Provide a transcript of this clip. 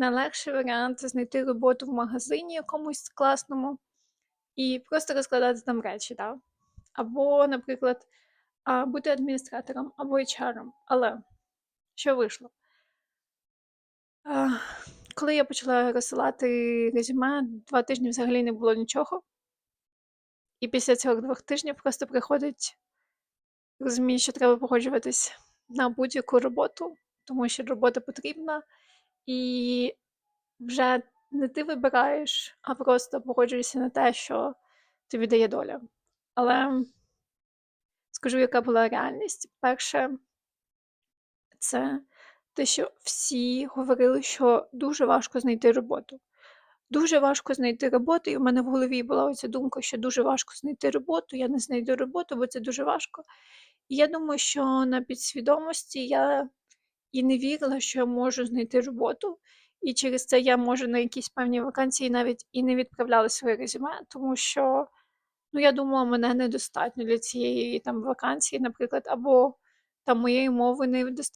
найлегший варіант це знайти роботу в магазині якомусь класному і просто розкладати там речі, да? Або, наприклад, бути адміністратором або HR. Але що вийшло? Коли я почала розсилати резюме, два тижні взагалі не було нічого. І після цих двох тижнів просто приходить розумію, що треба погоджуватись на будь-яку роботу, тому що робота потрібна, і вже не ти вибираєш, а просто погоджуєшся на те, що тобі дає доля. Але скажу, яка була реальність. Перше, це те, що всі говорили, що дуже важко знайти роботу. Дуже важко знайти роботу, і в мене в голові була оця думка, що дуже важко знайти роботу, я не знайду роботу, бо це дуже важко. І я думаю, що на підсвідомості я і не вірила, що я можу знайти роботу, і через це я можу на якісь певні вакансії навіть і не відправляла своє резюме, тому що ну, я думала, мене недостатньо для цієї там вакансії, наприклад, або там моєї мови недостатньо.